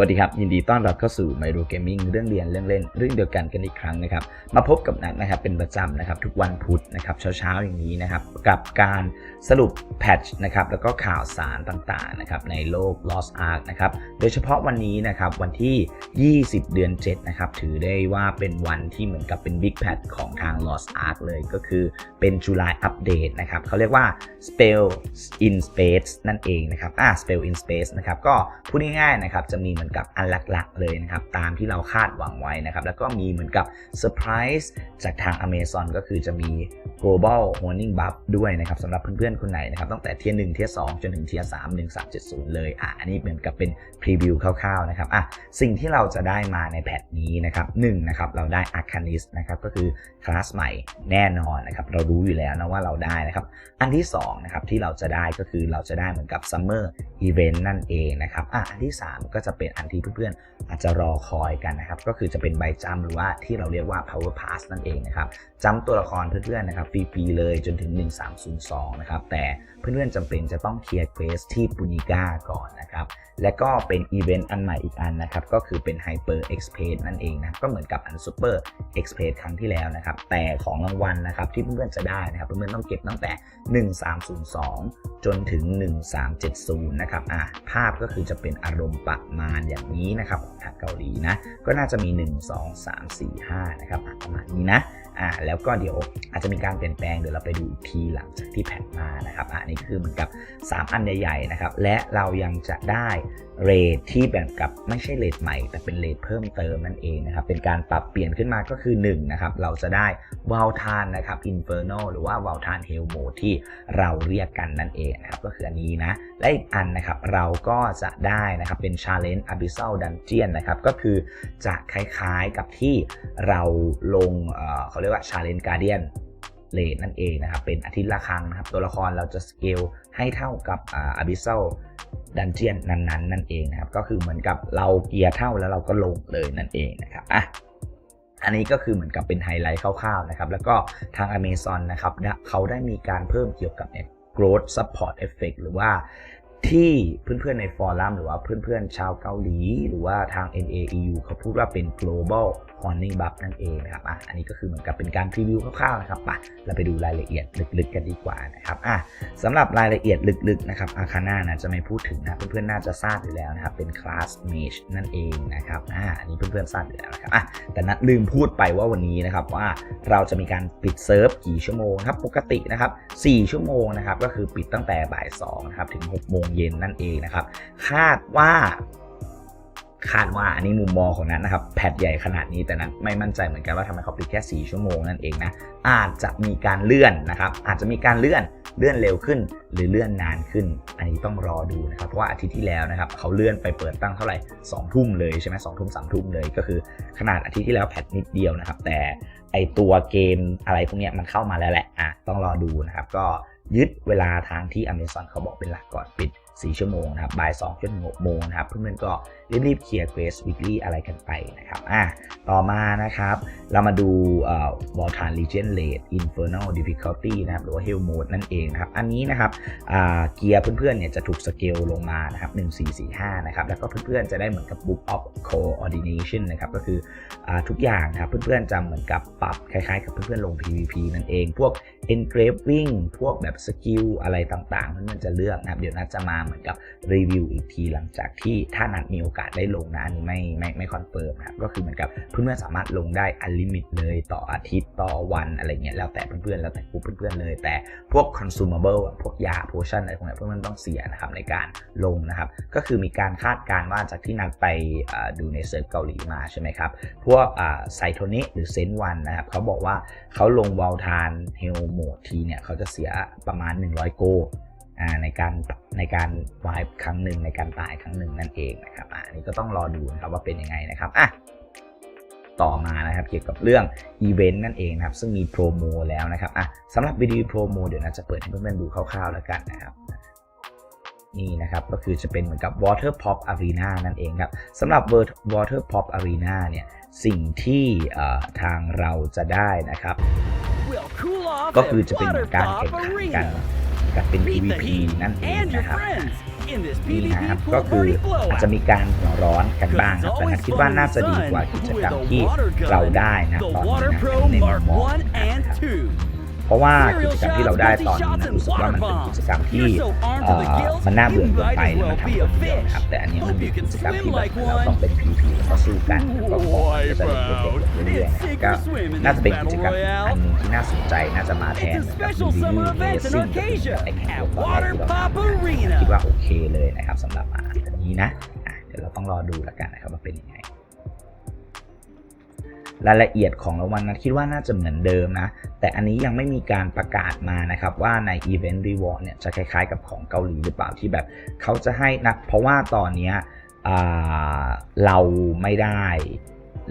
วัสดีครับ ยินดีต้อนรับเข้าสู่ My r o Gaming เรื่องเรียนเรื่องเล่นเรื่องเดียวกันกันอีกครั้งนะครับ มาพบกับนัทนะครับเป็นประจำนะครับทุกวันพุธนะครับเช้าๆอย่างนี้นะครับกับการสรุปแพทช์นะครับแล้วก็ข่าวสารต่างๆนะครับในโลก Lost Ark นะครับโดยเฉพาะวันนี้นะครับวันที่ 20 เดือน 7 นะครับถือได้ว่าเป็นวันที่เหมือนกับเป็น Big Patch ของทาง Lost Ark เลยก็คือเป็น July Update นะครับเขาเรียกว่า Spell in Space นั่นเองนะครับอ่า Spell in Space นะครับก็พูดง่ายๆนะครับจะมีเหมือนกับอันหลักๆเลยนะครับ ตามที่เราคาดหวังไว้นะครับ แล้วก็มีเหมือนกับเซอร์ไพรส์จากทาง Amazon ก็คือจะมี global warning buff ด้วยนะครับสำหรับเพื่อนๆ คนไหนนะครับ ตั้งแต่เทียร์1เทียร์2จนถึงเทียร์3 1 3 7 0เลยอะอันนี้เหมือนกับเป็นพรีวิวคร่าวๆนะครับอะสิ่งที่เราจะได้มาในแพทนี้นะครับหนึ่งนะครับเราได้ Arcanist นะครับก็คือคลาสใหม่แน่นอนนะครับเรารู้อยู่แล้วนะว่าเราได้นะครับอันที่2นะครับที่เราจะได้ก็คือเราจะได้เหมือนกับ Summer Event นั่นเองนะครับอะอันที่ 3 ก็จะเป็นอันที่เพื่อนๆอาจจะรอคอยกันนะครับ ก็คือจะเป็นใบจำหรือว่าที่เราเรียกว่า power pass นั่นเองนะครับจำตัวละครเพื่อนๆนะครับฟรีๆเลยจนถึง 1302 นะครับ แต่เพื่อนๆจำเป็นจะต้องเคลียร์เควสที่ปูนิก้าก่อนนะครับ และก็เป็นอีเวนต์อันใหม่อีกอันนะครับ ก็คือเป็น Hyper Express นั่นเองนะก็เหมือนกับอัน Super Express ครั้งที่แล้วนะครับ แต่ของรางวัลนะครับที่เพื่อนๆจะได้นะครับ เพื่อนๆต้องเก็บตั้งแต่ 1302 จนถึง 1370 นะครับอะภาพก็คือจะเป็นอารมณ์ประมาณอย่างนี้นะครับของทางเกาหลีนะก็น่าจะมี 1 2 3 4 5 นะครับประมาณนี้นะ อ่าแล้วก็เดี๋ยวอาจจะมีการเปลี่ยนแปลงเดี๋ยวเราไปดูอีกทีหลังจากที่แพทมานะครับอ่านี่คือเหมือนกับ 3 อันใหญ่ๆนะครับและเรายังจะได้เรทที่แบบกับไม่ใช่เรทใหม่ แต่เป็นเรทเพิ่มเติมนั่นเองนะครับเป็นการปรับเปลี่ยนขึ้นมาก็คือ1นะครับเราจะได้วาลทานนะครับอินเฟอร์โนหรือว่าวาลทานเฮลโมที่เราเรียกกันนั่นเองนะครับก็คืออันนี้นะและอีกอันนะครับเราก็จะได้นะครับเป็น Challenge Abyssal Dungeon นะครับก็คือจะคล้ายๆกับที่เราลงเอ่อเขาเรียกว่า Challenge Guardian เลทนั่นเองนะครับ เป็นอาทิตย์ละครั้งนะครับ ตัวละครเราจะสเกลให้เท่ากับอา Abyssal Dungeon นั้นๆ นั่นเองนะครับ ก็คือเหมือนกับเราเกียร์เท่าแล้วเราก็ลงเลยนั่นเองนะครับอะอันนี้ก็คือเหมือนกับเป็นไฮไลท์คร่าวๆนะครับ แล้วก็ทาง Amazon นะครับเขาได้มีการเพิ่มเกี่ยวกับเนี่ย growth support effect หรือว่าที่เพื่อนๆในฟอรัมหรือว่าเพื่อนๆชาวเกาหลี หรือว่าทาง NAEU เขาพูดว่าเป็น global warning buff นั่นเองนะครับอะอันนี้ก็คือเหมือนกับเป็นการพรีวิวคร่าวๆนะครับไปเราไปดูรายละเอียดลึกๆกันดีกว่านะครับอะสำหรับรายละเอียดลึกๆนะครับอาคาน่านะจะไม่พูดถึงนะเพื่อนๆน่าจะทราบอยู่แล้วนะครับเป็นคลาสเมชนั่นเองนะครับอ่าอันนี้เพื่อนๆทราบอยู่แล้วนะครับอะแต่นัดลืมพูดไปว่าวันนี้นะครับว่าเราจะมีการปิดเซิร์ฟกี่ชั่วโมงครับปกตินะครับ4ชั่วโมงนะครับก็คือปิดตั้งแต่บ่าย2นะครับถึง6โมงเย็นนั่นเองนะครับคาดว่า คาดว่าอันนี้มุมมองของนั้นนะครับแพทใหญ่ขนาดนี้แต่นั้นไม่มั่นใจเหมือนกันว่าทำไมเขาปิดแค่ 4 ชั่วโมงนั่นเองนะอาจจะมีการเลื่อนนะครับอาจจะมีการเลื่อนเลื่อนเร็วขึ้น หรือเลื่อนนานขึ้น อันนี้ต้องรอดูนะครับเพราะว่าอาทิตย์ที่แล้วนะครับเขาเลื่อนไปเปิดตั้งเท่าไหร่2ทุ่มเลยใช่ไหมสองทุ่มสามทุ่มเลยก็คือขนาดอาทิตย์ที่แล้วแพทนิดเดียวนะครับแต่ไอตัวเกมอะไรพวกนี้มันเข้ามาแล้วแหละอะต้องรอดูนะครับก็ยึดเวลาทางที่ Amazon เขาบอกเป็นหลักก่อนปิด 4 ชั่วโมงนะครับบ่าย2จน6โมงนะครับเพื่อนๆก็รีบๆเคลียร์เควสวิก l y อะไรกันไปนะครับอะต่อมานะครับ เรามาดูเอ่อ v o l t a n Legion Rate Infernal Difficulty นะครับหรือว่า Hell Mode นั่นเองนะครับ อันนี้นะครับอ่าเกียร์เพื่อนๆเนี่ยจะถูกสเกลลงมานะครับ1445นะครับแล้วก็เพื่อนๆจะได้เหมือนกับ Book of Coordination นะครับก็คืออ่าทุกอย่างนะครับเพื่อนๆจะเหมือนกับปรับคล้ายๆ กับเพื่อนๆลง PVP นั่นเอง พวก engraving พวกแบบสกิลอะไรต่างๆเพื่อนๆจะเลือกนะครับเดี๋ยวนัดจะมาเหมือนกับรีวิวอีกทีหลังจากที่ถ้านัดมีโอกาสได้ลงนะอันนี้ไม่ไม่ไม่คอนเฟิร์มนะครับก็คือเหมือนกับเพื่อนๆสามารถลงได้อันลิมิตเลยต่ออาทิตย์ต่อวันอะไรเงี้ยแล้วแต่เพื่อนๆแล้วแต่กลุ่มเพื่อนๆเลย แต่พวก consumable พวกยา potion อะไรพวกนี้เพื่อนๆต้องเสียนะครับในการลงนะครับก็คือมีการคาดการณ์ว่าจากที่นัดไปดูในเซิร์ฟเกาหลีมาใช่ไหมครับพวกไซโทนิหรือเซนวันนะครับเขาบอกว่าเขาลงวอลทานเฮลโมดทีเนี่ยเขาจะเสียประมาณ 100 โกอ่า ในการในการวายครั้งหนึ่งในการตายครั้งหนึ่งนั่นเองนะครับอ่าอันนี้ก็ต้องรอดูนะครับว่าเป็นยังไงนะครับอะต่อมานะครับเกี่ยวกับเรื่องอีเวนต์นั่นเองนะครับซึ่งมีโปรโมแล้วนะครับอะสำหรับวิดีโอโปรโมเดี๋ยวนะจะเปิดให้เพื่อนๆดูคร่าวๆแล้วกันนะครับนี่นะครับก็คือจะเป็นเหมือนกับ Water Pop Arena นั่นเองครับสำหรับ Water Pop Arena เนี่ยสิ่งที่เอ่อทางเราจะได้นะครับ We'll cool off ก็คือ at จะเป็นเหมือนการ Water แข่ง Pop ขันกัน Arena. กับเป็น Meet the PVP heat นั่นเอง and your นะครับ friends. in this นี่ PvP นะครับ pool ก็คือ party อาจ blowout. จะมีการหัวร้อนกันบ้างครับแต่นัทคิดว่าน่าจะดีกว่ากิจกรรมที่เราได้นะ The ตอนนี้ Water นะ Pro ในมุม Mark มอง1 and นะครับ 2. เพราะว่ากิจกรรมที่เราได้ตอนนี้นะรู้สึกว่ามันเป็นกิจกรรมที่มันน่าเบื่อเกินไปแล้วมันทำคนเดียวนะครับแต่อันนี้มันเป็นกิจกรรมที่แบบเราต้องเป็น PVP แล้วก็สู้กันแล้วก็ของก็จะได้เก็บเรื่อยๆนะครับก็น่าจะเป็นกิจกรรมอันนึงที่น่าสนใจน่าจะมาแทน It's a เหมือนกับ special รีวิ summer วเร event ซ in ซิ่งไอแข่ง at ตอนแรกที่เราทำคิดว่าโอเคเลยนะครับสำหรับอันนี้นะเดี๋ยวเราต้องรอดูแล้วกันนะครับว่าเป็นยังไง รายละเอียดของรางวัลนั้นคิดว่าน่าจะเหมือนเดิมนะ แต่อันนี้ยังไม่มีการประกาศมานะครับ ว่าใน Event Reward เนี่ยจะคล้ายๆกับของเกาหลีหรือเปล่าที่แบบเขาจะให้นะเพราะว่าตอนเนี้ยเราไม่ได้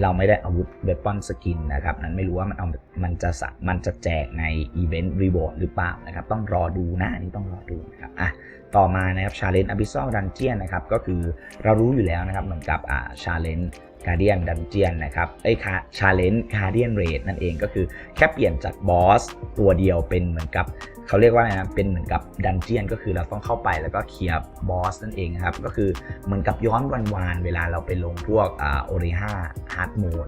เราไม่ได้อาวุธ Weapon Skin นะครับ นั้นไม่รู้ว่ามันเอามันจะสะมันจะแจกใน Event Reward หรือเปล่านะครับ ต้องรอดูนะอันนี้ต้องรอดูนะครับอะต่อมานะครับ Challenge Abyssal Dungeon นะครับก็คือเรารู้อยู่แล้วนะครับเหมือนกับอ่า Challenge Guardian Dungeon นะครับไอ้คา Challenge Guardian Raid นั่นเองก็คือแค่เปลี่ยนจากบอสตัวเดียวเป็นเหมือนกับเขาเรียกว่านะเป็นเหมือนกับดันเจียนก็คือเราต้องเข้าไปแล้วก็เคลียร์บอสนั่นเองครับ ก็คือเหมือนกับย้อนวันวานเวลาเราไปลงพวกอ่าโอริฮาฮาร์ดโหมด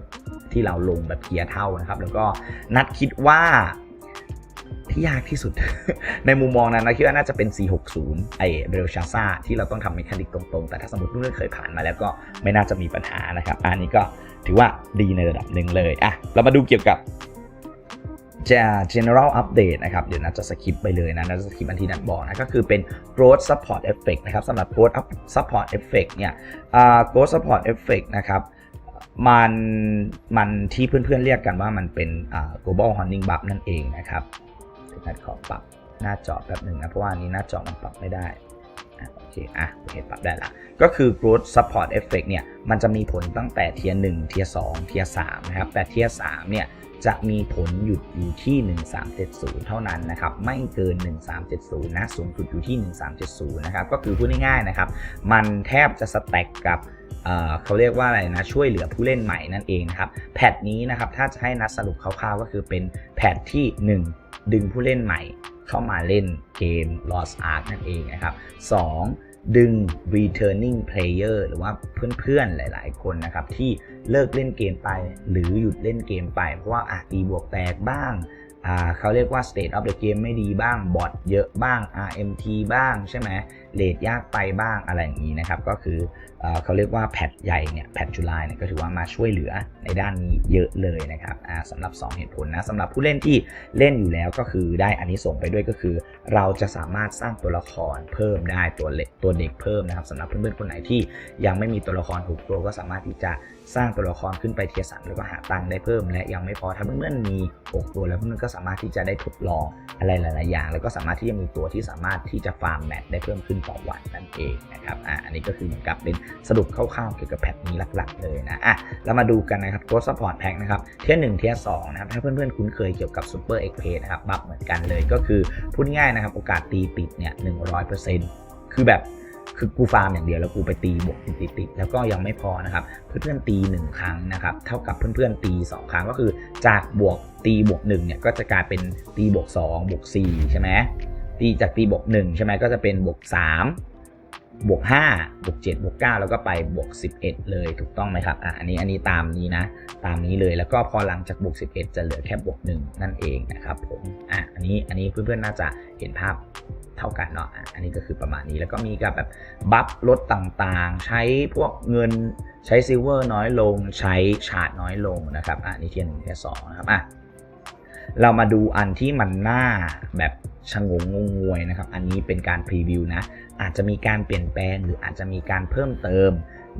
ที่เราลงแบบเคลียร์เท่านะครับ แล้วก็นัดคิดว่า ที่ยากที่สุด ในมุมมองนั้นนะคิดว่าน่าจะเป็น 460 ไอเรลชาซาที่เราต้องทำเมคานิกตรงๆ แต่ถ้าสมมติเพื่อนเคยผ่านมาแล้วก็ไม่น่าจะมีปัญหานะครับ อันนี้ก็ถือว่าดีในระดับหนึ่งเลยอะเรามาดูเกี่ยวกับจะ general update นะครับ เดี๋ยวนัดจะสคิปไปเลยนะนัดจะสคิปอันที่นัดบอกนะ ก็คือเป็น growth support effect นะครับสำหรับ growth support effect เนี่ย growth support effect นะครับมันมันที่เพื่อนๆเรียกกันว่ามันเป็น global honing buff นั่นเองนะครับ เดี๋ยวนัดขอปรับหน้าจอแป๊บหนึ่งนะเพราะว่านี้หน้าจอมันปรับไม่ได้โอเคอะโอเคปรับได้ละก็คือ growth support effect เนี่ยมันจะมีผลตั้งแต่เทียร์1เทียร์2เทียร์3นะครับแต่เทียร์3เนี่ยจะมีผลหยุดอยู่ที่ 1370 เท่านั้นนะครับไม่เกิน 1370 นะสูงสุดอยู่ที่ 1370 นะครับก็คือพูดง่ายๆนะครับมันแทบจะสแต็กกับเเขาเรียกว่าอะไรนะช่วยเหลือผู้เล่นใหม่นั่นเองนะครับแพทนี้นะครับถ้าจะให้นัดสรุปคร่าวๆก็คือเป็นแพทที่ 1 ดึงผู้เล่นใหม่เข้ามาเล่นเกม Lost Ark นั่นเองนะครับ 2. ดึง returning player หรือว่าเพื่อนๆหลายๆ คนนะครับ ที่เลิกเล่นเกมไปหรือหยุดเล่นเกมไป เพราะว่าอะตีบวกแตกบ้างอ่าเขาเรียกว่า state of the game ไม่ดีบ้างบอทเยอะบ้าง RMT บ้างใช่ไหม เลดยากไปบ้างอะไรอย่างนี้นะครับ ก็คือเอเขาเรียกว่าแพทใหญ่เนี่ยแพทจุลายเนี่ยก็ถือว่ามาช่วยเหลือในด้านนี้เยอะเลยนะครับสำหรับ 2 เหตุผลนะสำหรับผู้เล่นที่เล่นอยู่แล้วก็คือได้อันนี้ส่งไปด้วยก็คือ เราจะสามารถสร้างตัวละครเพิ่มได้ตัวเล็กตัวเด็กเพิ่มนะครับสำหรับเพื่อนๆคนไหนที่ยังไม่มีตัวละครถูกตัวก็สามารถที่จะสร้างตัวละครขึ้นไปเทียสามแล้วก็หาตังค์ได้เพิ่ม และยังไม่พอถ้าเพื่อนๆมี 6 ตัวแล้วเพื่อนๆก็สามารถที่จะได้ทดลองอะไรหลายๆอย่าง แล้วก็สามารถที่จะมีตัวที่สามารถที่จะฟาร์มแมทได้เพิ่มขึ้นต่อวันนั่นเองนะครับอะอันนี้ก็คือเหมือนกับเป็นสรุปคร่าวๆเกี่ยวกับแพทนี้หลักๆเลยนะอะเรามาดูกันนะครับตัวซัพพอร์ตแพ็กนะครับเทียร์หนึ่งเทียร์สองนะครับถ้าเพื่อนๆคุ้นเคยเกี่ยวกับซูเปอร์เอ็กเพนะครับบัฟเหมือนกันเลยก็คือพูดง่ายนะครับโอกาสตีติดเนี่ยหนึ่งร้อยเปอร์เซ็นต์คือแบบคือกูฟาร์มอย่างเดียวแล้วกูไปตีบวกติดติดแล้วก็ยังไม่พอนะครับเพื่อนๆตี 1 ครั้งนะครับเท่ากับเพื่อนๆตี 2 ครั้งก็คือจากบวกตีบวก1เนี่ยก็จะกลายเป็นตีบวก2บวก4ใช่ไหม ตีจากตีบวก1ใช่ไหมก็จะเป็นบวก3บวก5บวก7บวก9แล้วก็ไปบวก11เอ็ดเลยถูกต้องไหมครับอะอันนี้อันนี้ตามนี้นะ ตามนี้เลยแล้วก็พอหลังจากบวก11จะเหลือแค่บวก1นั่นเองนะครับผมอะอันนี้อันนี้เพื่อนๆน่าจะเห็นภาพเท่ากันเนาะอะอันนี้ก็คือประมาณนี้แล้วก็มีการแบบบัฟลดต่างๆ ใช้พวกเงินใช้ซิลเวอร์น้อยลง ใช้ชาร์ดน้อยลงนะครับอะนี่เทียนหนึ่งเทียนสองนะครับอะเรามาดูอันที่มันหน้าแบบ ชะงงงงงวยนะครับ อันนี้เป็นการพรีวิวนะ อาจจะมีการเปลี่ยนแปลงหรืออาจจะมีการเพิ่มเติม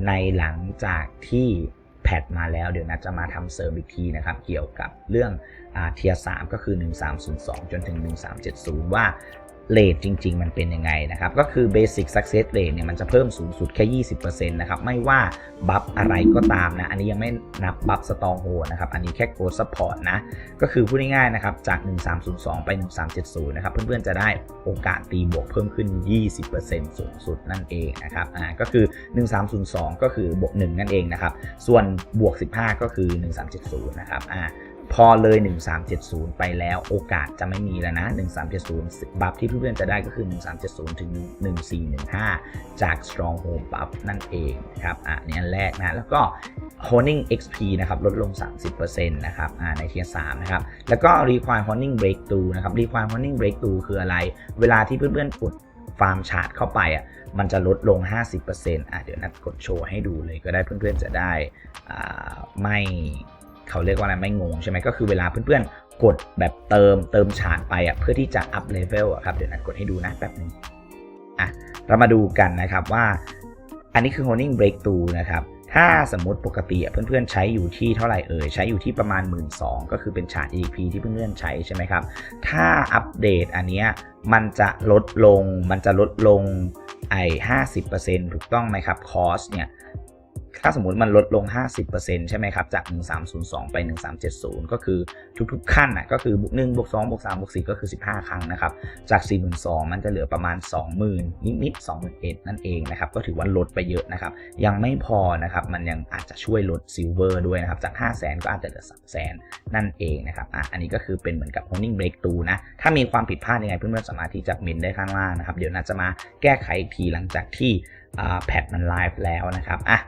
ในหลังจากที่แพทมาแล้วเดี๋ยวนะจะมาทำเสริมอีกทีนะครับ เกี่ยวกับเรื่องเทียร์สก็คือ 1302 จนถึง 1370 ว่า เลทจริง ๆ มันเป็นยังไงนะครับ ก็คือ Basic Success Rate เนี่ยมันจะเพิ่มสูงสุดแค่ 20%นะครับ ไม่ว่าบัฟอะไรก็ตามนะ อันนี้ยังไม่นับบัฟสตองโฮนะครับ อันนี้แค่ Growth Support นะ ก็คือพูดง่ายๆนะครับ จาก 1302 ไป 1370 นะครับ เพื่อนๆจะได้โอกาสตีบวกเพิ่มขึ้น 20%สูงสุดนั่นเองนะครับ อ่า ก็คือ 1302 ก็คือบวก 1 นั่นเองนะครับ ส่วนบวก 15 ก็คือ 1370 นะครับ อ่า พอเลย 1370 ไปแล้วโอกาสจะไม่มีแล้วนะ 1370 บัฟที่เพื่อนๆจะได้ก็คือ 1370 ถึง 1415 จาก Stronghold Buff นั่นเองนะครับอะนี่อันแรกนะ แล้วก็ Honing XP นะครับ ลดลง 30%นะครับอ่าในเทียร์3นะครับ แล้วก็ Require Honing Breakthrough นะครับ Require Honing Breakthrough คืออะไร เวลาที่เพื่อนๆกดฟาร์มชาร์จเข้าไปอะมันจะลดลง 50%อะเดี๋ยวนัดกดโชว์ให้ดูเลยก็ได้เพื่อนๆจะได้อ่าไม่ เขาเรียกว่าอะไรไม่งงใช่ไหมก็คือเวลาเพื่อนๆ กดแบบเติมเติมชาร์จไปอะเพื่อที่จะอัพเลเวลอะครับเดี๋ยวนัดกดให้ดูนะแป๊บนึงอะเรามาดูกันนะครับว่า อันนี้คือ honing breakthrough นะครับถ้าสมมติปกติอะเพื่อนๆใช้อยู่ที่เท่าไหร่เอ่ยใช้อยู่ที่ประมาณ 1 2ื่นก็คือเป็นชาร์จ EP ที่เพื่อนๆใช้ใช่ไหมครับ ถ้าอัปเดตอันเนี้ยมันจะลดลงมันจะลดลงไอ้ห้าสิบเปอร์เซ็นต์ถูกต้องไหมครับคอสเนี่ย ถ้าสมมติมันลดลง 50%ใช่ไหมครับ จาก 1302 ไป 1370 ก็คือทุกๆขั้นนะก็คือบวก1บวก2บวก3บวก4ก็คือ 15 ครั้งนะครับ จาก 42,000 มันจะเหลือประมาณ 20,000 นิดๆ21,000นั่นเองนะครับ ก็ถือว่าลดไปเยอะนะครับ ยังไม่พอนะครับ มันยังอาจจะช่วยลดซิลเวอร์ด้วยนะครับ จาก 500,000 ก็อาจจะเหลือ 300,000 นั่นเองนะครับ อะ อันนี้ก็คือเป็นเหมือนกับ honing breakthrough นะ ถ้ามีความผิดพลาดยังไงเพื่อนๆสามารถที่จะเมนได้ข้างล่างนะครับ เดี๋ยวน่าจะมาแก้ไขอีกทีหลังจากที่ แพทมันไลฟ์แล้วนะครับอะ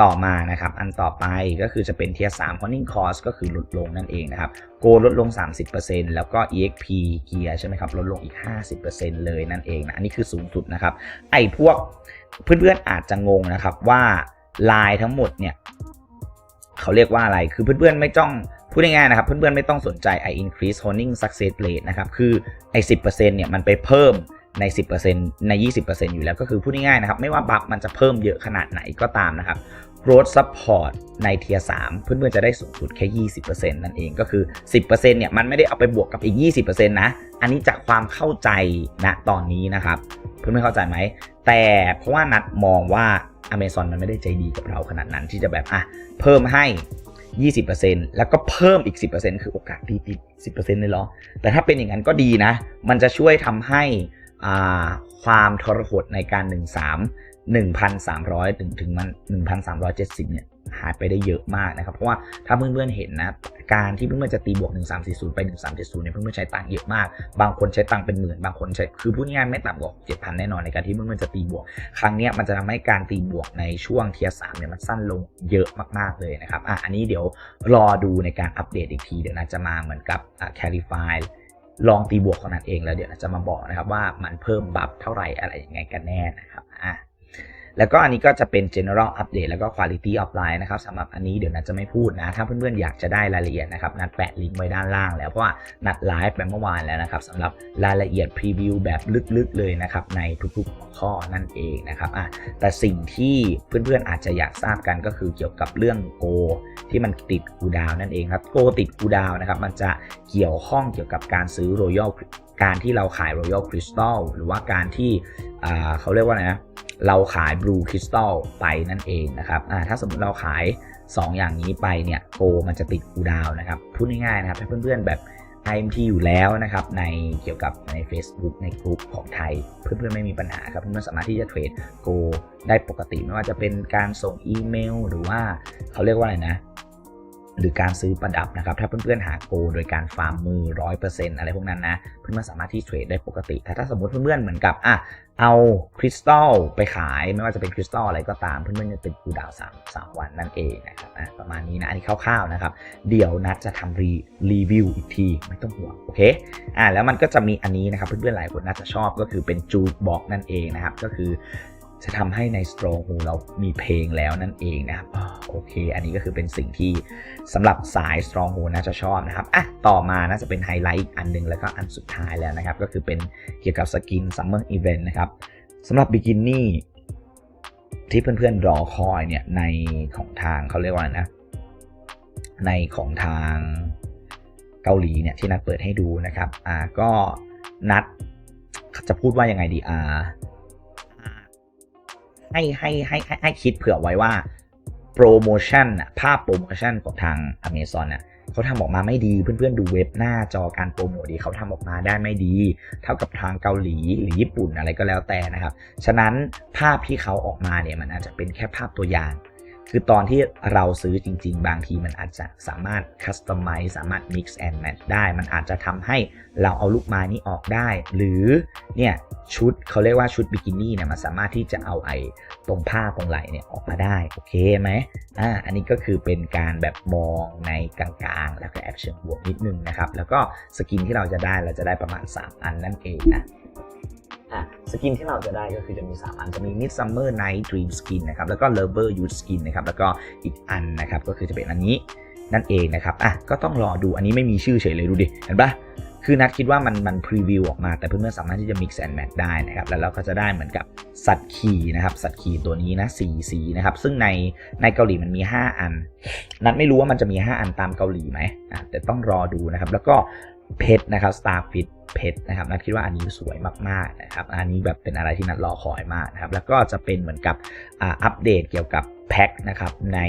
ต่อมานะครับ อันต่อไปก็คือจะเป็นเทียร์3 honing cost ก็คือลดลงนั่นเองนะครับโกลดลง 30%แล้วก็ exp เกียร์ใช่ไหมครับ ลดลงอีก 50%เลยนั่นเองนะ อันนี้คือสูงสุดนะครับ ไอ้พวกเพื่อนๆอาจจะงงนะครับว่าลายทั้งหมดเนี่ยเขาเรียกว่าอะไร คือเพื่อนๆไม่ต้องพูดง่ายๆนะครับ เพื่อนๆไม่ต้องสนใจไอ้ increase honing success rate นะครับ คือไอ้10%เนี่ยมันไปเพิ่ม ใน 10%ใน 20%อยู่แล้วก็คือพูดง่ายๆนะครับไม่ว่าบัฟมันจะเพิ่มเยอะขนาดไหนก็ตามนะครับ growth support ในเทียร์3เพื่อนๆจะได้สูงสุดแค่ 20%นั่นเองก็คือ 10%เนี่ยมันไม่ได้เอาไปบวกกับอีก 20%นะ อันนี้จากความเข้าใจณตอนนี้นะครับ เพื่อนไม่เข้าใจไหม แต่เพราะว่านัดมองว่า Amazon มันไม่ได้ใจดีกับเราขนาดนั้นที่จะแบบอะเพิ่มให้ 20%แล้วก็เพิ่มอีก 10%คือโอกาสดีติด 10%เลยเหรอ แต่ถ้าเป็นอย่างนั้นก็ดีนะ มันจะช่วยทำให้ ความทรหดในการ 13 1,300 ถึงถึงมัน1,370 เนี่ยหายไปได้เยอะมากนะครับ เพราะว่าถ้าเพื่อนๆเห็นนะ การที่เพื่อนๆจะตีบวก 1340 ไป 1370 เนี่ยเพื่อนๆใช้ตังค์เยอะมาก บางคนใช้ตังค์เป็นหมื่น บางคนใช้ คือพูดง่ายๆไม่ต่ำกว่า 7,000 แน่นอนในการที่เพื่อนๆจะตีบวก ครั้งนี้มันจะทำให้การตีบวกในช่วงเทียร์สามเนี่ยมันสั้นลงเยอะมากๆเลยนะครับ อะ อันนี้เดี๋ยวรอดูในการอัปเดตอีกที เดี๋ยวนะจะมาเหมือนกับอ่า clarify ลองตีบวกของนั้นเองแล้วเดี๋ยวจะมาบอกนะครับว่ามันเพิ่มบัฟเท่าไหร่อะไรยังไงกันแน่นะครับอะ แล้วก็อันนี้ก็จะเป็น general update แล้วก็ quality of life นะครับสำหรับอันนี้เดี๋ยวนัดจะไม่พูดนะ ถ้าเพื่อนๆอยากจะได้รายละเอียดนะครับ นัดแปะลิงก์ไว้ด้านล่างแล้ว เพราะว่านัดไลฟ์ไปเมื่อวานแล้วนะครับสำหรับรายละเอียดพรีวิวแบบลึกๆเลยนะครับในทุกๆข้อนั่นเองนะครับอะแต่สิ่งที่เพื่อนๆอาจจะอยากทราบกันก็คือเกี่ยวกับเรื่องโกที่มันติดกูดาวนั่นเองครับโกติดกูดาวนะครับมันจะเกี่ยวข้องเกี่ยวกับการซื้อ Royal การที่เราขาย Royal Crystal หรือว่าการที่เขาเรียกว่าไรนะ เราขาย Blue Crystal ไปนั่นเองนะครับถ้าสมมติเราขาย 2 อย่างนี้ไปเนี่ยโกมันจะติดกูดาวนะครับพูดง่ายๆนะครับถ้าเพื่อนๆแบบ IMT อยู่แล้วนะครับในเกี่ยวกับใน Facebook ในกลุ่มของไทย เพื่อนๆไม่มีปัญหาครับเพื่อนๆสามารถที่จะเทรดโกได้ปกติไม่ว่าจะเป็นการส่งอีเมล หรือว่าเขาเรียกว่าอะไรนะ หรือการซื้อประดับนะครับ ถ้าเพื่อนๆหาโกโดยการฟาร์มมือ100%อร์เซ็นต์อะไรพวกนั้นนะ เพื่อนๆสามารถที่เทรดได้ปกติ แต่ถ้าสมมติเพื่อนๆเหมือนกับอะเอาคริสตัลไปขายไม่ว่าจะเป็นคริสตัลอะไรก็ตาม เพื่อนๆจะเป็นกูดาว3 3วันนั่นเองนะครับอะประมาณนี้นะอันนี้คร่าวๆนะครับ เดี๋ยวนัดจะทำรีรีวิวอีกทีไม่ต้องห่วงโอเคอะแล้วมันก็จะมีอันนี้นะครับเพื่อนๆหลายคนน่าจะชอบก็คือเป็นจูดบ็อกนั่นเองนะครับก็คือ จะทำให้ใน Stronghold เรามีเพลงแล้วนั่นเองนะครับโอเค อันนี้ก็คือเป็นสิ่งที่สำหรับสาย Stronghold น่าจะชอบนะครับอะต่อมาน่าจะเป็นไฮไลท์อีกอันนึงแล้วก็อันสุดท้ายแล้วนะครับ ก็คือเป็นเกี่ยวกับสกิน Summer Event นะครับสำหรับ Bikini ที่เพื่อนๆรอคอยเนี่ยในของทางเขาเรียกว่านะ ในของทางเกาหลีเนี่ยที่นัดเปิดให้ดูนะครับ อ่าก็นัดจะพูดว่ายังไงดีอ่า ให้ให้ให้ให้คิดเผื่อไว้ว่าโปรโมชั่นภาพโปรโมชั่นของทาง Amazon น่ะเขาทำออกมาไม่ดี เพื่อนๆดูเว็บหน้าจอการโปรโมทดีเขาทำออกมาได้ไม่ดี เท่ากับทางเกาหลีหรือญี่ปุ่นอะไรก็แล้วแต่นะครับ ฉะนั้นภาพที่เขาออกมาเนี่ยมันอาจจะเป็นแค่ภาพตัวอย่าง คือตอนที่เราซื้อจริง ๆ บางทีมันอาจจะสามารถคัสตอมไมซ์สามารถ mix and match ได้ มันอาจจะทำให้เราเอาลูกไม้นี้ออกได้ หรือเนี่ยชุดเขาเรียกว่าชุดบิกินี่เนี่ยมันสามารถที่จะเอาไอ้ตรงผ้าตรงไหล่เนี่ยออกมาได้ โอเคไหมอ่าอันนี้ก็คือเป็นการแบบมองในกลางๆ แล้วก็แอบเชิงบวกนิดนึงนะครับ แล้วก็สกินที่เราจะได้เราจะได้ประมาณ 3 อันนั่นเองนะ อะสกินที่เราจะได้ก็คือจะมี 3 อันจะมี Midsummer Night Dream Skin นะครับแล้วก็ Lover Youth Skin นะครับแล้วก็อีกอันนะครับก็คือจะเป็นอันนี้นั่นเองนะครับอะก็ต้องรอดูอันนี้ไม่มีชื่อเฉยเลยดูดิเห็นปะคือนัดคิดว่ามันมันพรีวิวออกมาแต่เพื่อนๆสามารถที่จะ mix and match ได้นะครับแล้วเราก็จะได้เหมือนกับสัตว์ขี่นะครับสัตว์ขี่ตัวนี้นะสีสีนะครับซึ่งในในเกาหลีมันมี 5 อัน นัดไม่รู้ว่ามันจะมี 5 อันตามเกาหลีไหมอะแต่ต้องรอดูนะครับแล้วก็ เพชรนะครับ Starfish เพชรนะครับนัดคิดว่าอันนี้สวยมากๆนะครับ อันนี้แบบเป็นอะไรที่นัดรอคอยมากนะครับ แล้วก็จะเป็นเหมือนกับอ่าอัปเดตเกี่ยวกับแพ็คนะครับใน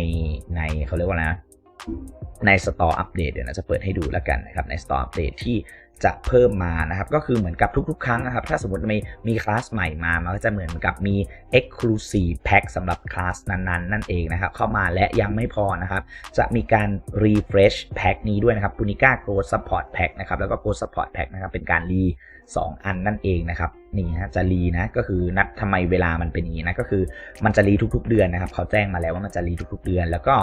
ในเขาเรียกว่าอะไรนะ ในสตอร์อัปเดตเดี๋ยวนะจะเปิดให้ดูแล้วกันนะครับในสตอร์อัปเดตที่จะเพิ่มมานะครับก็คือเหมือนกับทุกๆ ครั้งนะครับ ถ้าสมมติมีมีคลาสใหม่มา มันก็จะเหมือนกับมี Exclusive Pack สำหรับคลาสนั้นๆ นั่นเองนะครับ เข้ามาและยังไม่พอนะครับ จะมีการ refresh pack นี้ด้วยนะครับ Punica Growth Support Pack นะครับ แล้วก็ Growth Support Pack นะครับ เป็นการรี2 อันนั่นเองนะครับนี่ฮะจะรีนะก็คือนัดทำไมเวลามันเป็นอย่างนี้นะก็คือมันจะรีทุก ๆ เดือนนะครับเขาแจ้งมาแล้วว่ามันจะรีทุก ๆ เดือน แล้วก็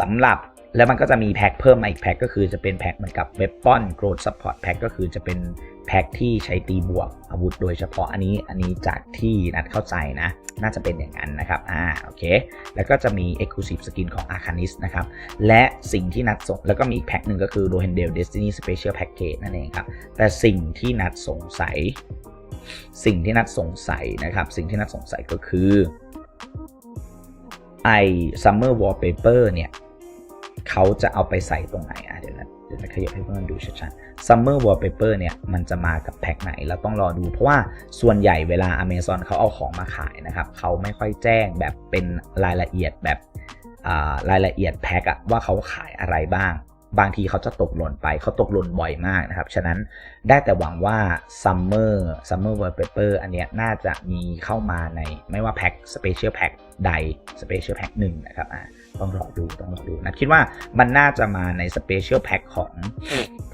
สำหรับ แล้วมันก็จะมีแพ็คเพิ่มมาอีกแพ็คก็คือจะเป็นแพ็คเหมือนกับ Weapon Growth Support Pack ก็คือจะเป็นแพ็คที่ใช้ตีบวกอาวุธโดยเฉพาะอันนี้อันนี้จากที่นัดเข้าใจนะ น่าจะเป็นอย่างนั้นนะครับอ่าโอเค แล้วก็จะมี Exclusive Skin ของ Arcanis นะครับ และสิ่งที่นัดส่ง แล้วก็มีอีกแพ็คหนึ่งก็คือ r o h e n d a l Destiny Special Package นั่นเองครับ แต่สิ่งที่นัดสงสัย สิ่งที่นัดสงสัยนะครับ สิ่งที่นัดสงสัยก็คือไอ้ Summer Wallpaper เนี่ย เขาจะเอาไปใส่ตรงไหนอะเดี๋ยวนะเดี๋ยวจะขยับให้เพื่อนดูชัดๆ Summer Wallpaper เนี่ยมันจะมากับแพ็คไหนเราต้องรอดูเพราะว่าส่วนใหญ่เวลา Amazon เขาเอาของมาขายนะครับ เขาไม่ค่อยแจ้งแบบเป็นรายละเอียดแบบอ่ารายละเอียดแพ็คอะว่าเขาขายอะไรบ้าง บางทีเขาจะตกหล่นไป เขาตกหล่นบ่อยมากนะครับ ฉะนั้นได้แต่หวังว่า Summer Summer Wallpaper อันเนี้ยน่าจะมีเข้ามาในไม่ว่าแพ็ค Special Pack ใด Special Pack หนึ่งนะครับอะต้องรอดูต้องรอดูนะคิดว่ามันน่าจะมาในสเปเชียลแพ็คของ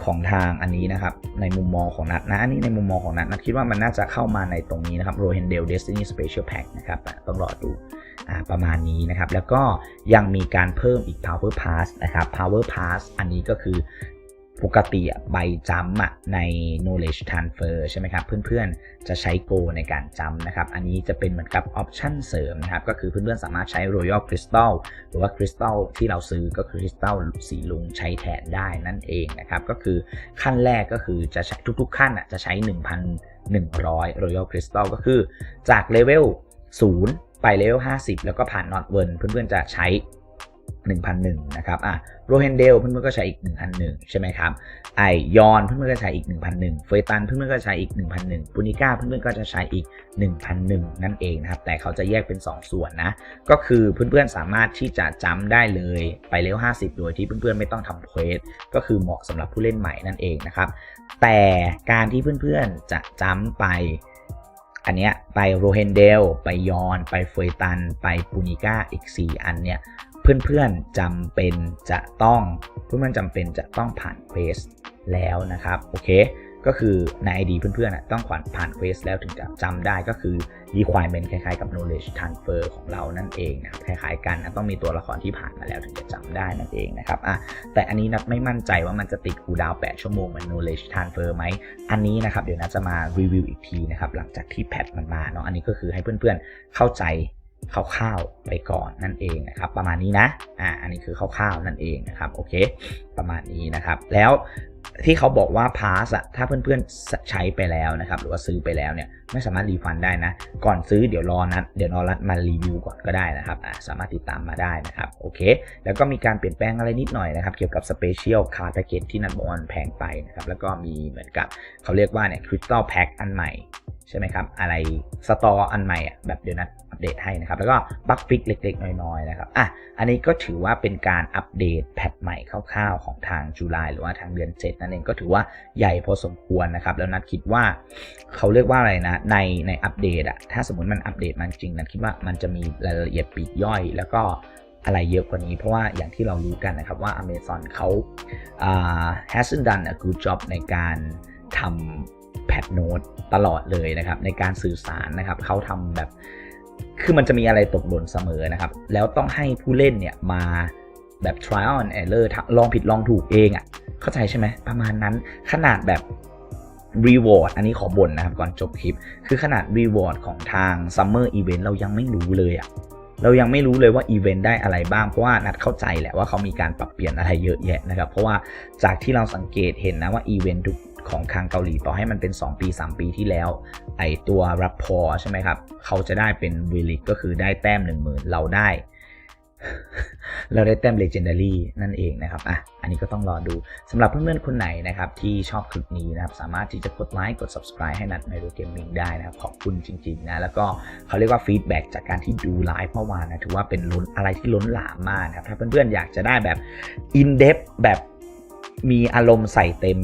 ของทางอันนี้นะครับ ในมุมมองของนัดนะอันนี้ในมุมมองของนัดนัดคิดว่ามันน่าจะเข้ามาในตรงนี้นะครับ Rohendale Destiny Special Pack นะครับต้องรอดู ประมาณนี้นะครับ แล้วก็ยังมีการเพิ่มอีก Power Pass นะครับ Power Pass อันนี้ก็คือปกติใบจำอะใน knowledge transfer ใช่ไหมครับ เพื่อนๆ จะใช้โกในการจำนะครับ อันนี้จะเป็นเหมือนกับออปชั่นเสริมนะครับ ก็คือเพื่อนๆ สามารถใช้ Royal Crystal หรือว่า Crystal ที่เราซื้อก็คือ Crystal สีลุงใช้แทนได้นั่นเองนะครับ ก็คือขั้นแรกก็คือจะใช้ทุกๆ ขั้นอะจะใช้ 1,100 Royal Crystal ก็คือจากเลเวล0 ไปเลเวล50 แล้วก็ผ่าน Not w o r n เพื่อนๆจะใช้ 1,001 นะครับอะโรเฮนเดลเพื่อนๆก็ใช้อีก 1,001 ใช่ไหมครับไอยอนเพื่อนๆก็ใช้อีก 1,001 เฟยตันเพื่อนๆก็ใช้อีก 1,001ปูนิก้าเพื่อนๆก็จะใช้อีก 1,001 นั่นเองนะครับ แต่เขาจะแยกเป็น 2 ส่วนนะ ก็คือเพื่อนๆสามารถที่จะจำได้เลยไปเลเวล50 โดยที่เพื่อนๆไม่ต้องทำเควสก็คือเหมาะสำหรับผู้เล่นใหม่นั่นเองนะครับแต่การที่เพื่อนๆจะจำไป อันเนี้ยไปโรเฮนเดล ไปยอน ไปเฟยตัน ไปปูนิก้าอีก 4 อันเนี่ยเพื่อนๆจำเป็นจะต้องเพื่อนๆจำเป็นจะต้องผ่านเควสแล้วนะครับ โอเค ก็คือใน ID เพื่อนๆอะต้องผ่านผ่านเควสแล้วถึงจะจำได้ก็คือ requirement คล้ายๆกับ knowledge transfer ของเรานั่นเองนะครับคล้ายๆกันนะต้องมีตัวละครที่ผ่านมาแล้วถึงจะจำได้นั่นเองนะครับอะแต่อันนี้นัดไม่มั่นใจว่ามันจะติดคูดาว8ชั่วโมงเหมือน knowledge transfer ไหมอันนี้นะครับเดี๋ยวนัดจะมารีวิวอีกทีนะครับหลังจากที่แพทมันมาเนาะอันนี้ก็คือให้เพื่อนๆเข้าใจคร่าวๆไปก่อนนั่นเองนะครับ ประมาณนี้นะ อ่า อันนี้คือคร่าวๆนั่นเองนะครับ โอเค ประมาณนี้นะครับ แล้ว ที่เขาบอกว่าพาสอะถ้าเพื่อนๆใช้ไปแล้วนะครับ หรือว่าซื้อไปแล้วเนี่ยไม่สามารถรีฟันได้นะ ก่อนซื้อเดี๋ยวรอนัดเดี๋ยวรอรัดมารีวิวก่อนก็ได้นะครับอ่าสามารถติดตามมาได้นะครับโอเค แล้วก็มีการเปลี่ยนแปลงอะไรนิดหน่อยนะครับ เกี่ยวกับสเปเชียลคาร์ดแพ็กเกจที่นัดบอกว่าแพงไปนะครับ แล้วก็มีเหมือนกับเขาเรียกว่าเนี่ยคริสตัลแพ็กอันใหม่ใช่ไหมครับ อะไรสตออันใหม่อะแบบเดี๋ยวนัดอัปเดตให้นะครับ แล้วก็บัคฟิกเล็กๆ น้อยๆนะครับอะอันนี้ก็ถือว่าเป็นการอัปเดตแพทใหม่คร่าวๆ ของทางจุลายหรือว่าทางเดือน7นั่นเองก็ถือว่าใหญ่พอสมควรนะครับ แล้วนัดคิดว่าเขาเรียกว่าอะไรนะ ในในอัปเดตอะถ้าสมมติมันอัปเดตมันจริงนัดคิดว่ามันจะมีรายละเอียดปีกย่อย แล้วก็อะไรเยอะกว่านี้ เพราะว่าอย่างที่เรารู้กันนะครับว่า Amazon เขา hasn't done a good job ในการทำแพทโนตตลอดเลยนะครับ ในการสื่อสารนะครับเขาทำแบบคือมันจะมีอะไรตกหล่นเสมอนะครับ แล้วต้องให้ผู้เล่นเนี่ยมา แบบ trial and error ลองผิดลองถูกเองอะ่ะ เข้าใจใช่ไหมประมาณนั้นขนาดแบบ reward อันนี้ขอบ่นนะครับ ก่อนจบคลิป คือขนาด reward ของทาง summer event เรายังไม่รู้เลยอะ่ะเรายังไม่รู้เลยว่าอีเวนต์ได้อะไรบ้าง เพราะว่านัดเข้าใจแหละว่าเขามีการปรับเปลี่ยนอะไรเยอะแยะนะครับ เพราะว่าจากที่เราสังเกตเห็นนะว่าอีเวนต์ทุกของทางเกาหลีต่อให้มันเป็น 2 ปี 3 ปีที่แล้ว ไอตัวรับพอใช่ไหมครับ เขาจะได้เป็นวิลิกก็คือได้แต้ม 1 0,000 เราได้ เราได้แต้ม Legendary นั่นเองนะครับอะอันนี้ก็ต้องรอดูสำหรับเพื่อนๆคนไหนนะครับที่ชอบคลิปนี้นะครับสามารถที่จะกดไลค์กด subscribe ให้นัดไมโ o เกมมิ่งได้นะครับขอบคุณจริงๆนะแล้วก็เขาเรียกว่าฟีดแบ็กจากการที่ดูไลฟ์เมื่อวานนะถือว่าเป็นล้นอะไรที่ล้นหลามมากนะครับถ้าเพื่อนๆอยากจะได้แบบ in depth แบบมีอารมณ์ใส่เต็ม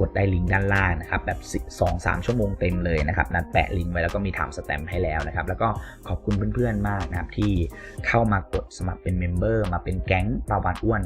กดได้ลิงก์ด้านล่างนะครับแบบ 2-3 ชั่วโมงเต็มเลยนะครับนัดแปะลิงก์ไว้แล้วก็มีถามสแตมป์ให้แล้วนะครับแล้วก็ขอบคุณเพื่อนๆมากนะครับที่เข้ามากดสมัครเป็นเมมเบอร์มาเป็นแก๊งปาวานอ้วน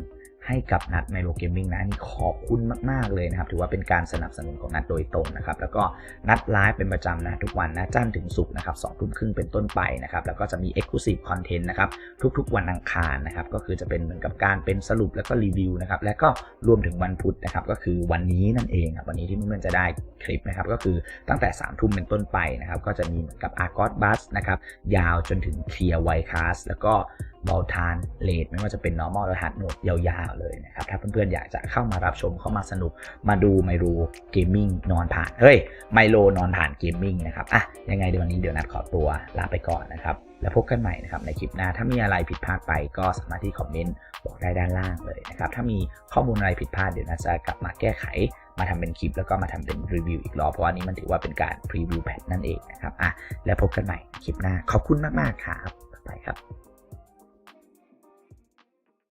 ให้กับนัดไมโลเกมมิ่งนะนี่ขอบคุณมาก ๆ เลยนะครับ ถือว่าเป็นการสนับสนุนของนัดโดยตรงนะครับ แล้วก็นัดไลฟ์เป็นประจำนะทุกวันนะจันทร์ถึงศุกร์นะครับสองทุ่มครึ่งเป็นต้นไปนะครับ แล้วก็จะมี Exclusive Content นะครับ ทุกๆ วันอังคารนะครับ ก็คือจะเป็นเหมือนกับการเป็นสรุปแล้วก็รีวิวนะครับ และก็รวมถึงวันพุธนะครับ ก็คือวันนี้นั่นเองครับ วันนี้ที่เพื่อนๆจะได้คลิปนะครับ ก็คือตั้งแต่3ามทุ่มเป็นต้นไปนะครับ ก็จะมีเหมือนกับ Argot Bus นะครับ ยาวจนถึงเคลียร์ไวคาสแล้วก็ บอลทานเลดไม่ว่าจะเป็น normal และ hard mode ยาวๆเลยนะครับ ถ้าเพื่อนๆ อยากจะเข้ามารับชมเข้ามาสนุกมาดูไมโลเกมมิ่งนอนผ่าน เฮ้ย ไมโลนอนผ่านเกมมิ่งนะครับ อะ ยังไงเดี๋ยววันนี้เดี๋ยวนัดขอตัวลาไปก่อนนะครับ แล้วพบกันใหม่นะครับในคลิปหน้า ถ้ามีอะไรผิดพลาดไปก็สามารถที่คอมเมนต์บอกได้ด้านล่างเลยนะครับ ถ้ามีข้อมูลอะไรผิดพลาดเดี๋ยวนัดจะกลับมาแก้ไขมาทำเป็นคลิปแล้วก็มาทำเป็นรีวิวอีกรอบเพราะว่านี้มันถือว่าเป็นการพรีวิวแพทนั่นเองนะครับอะแล้วพบกันใหม่คลิปหน้าขอบคุณมากๆครับบ๊ายบายครับ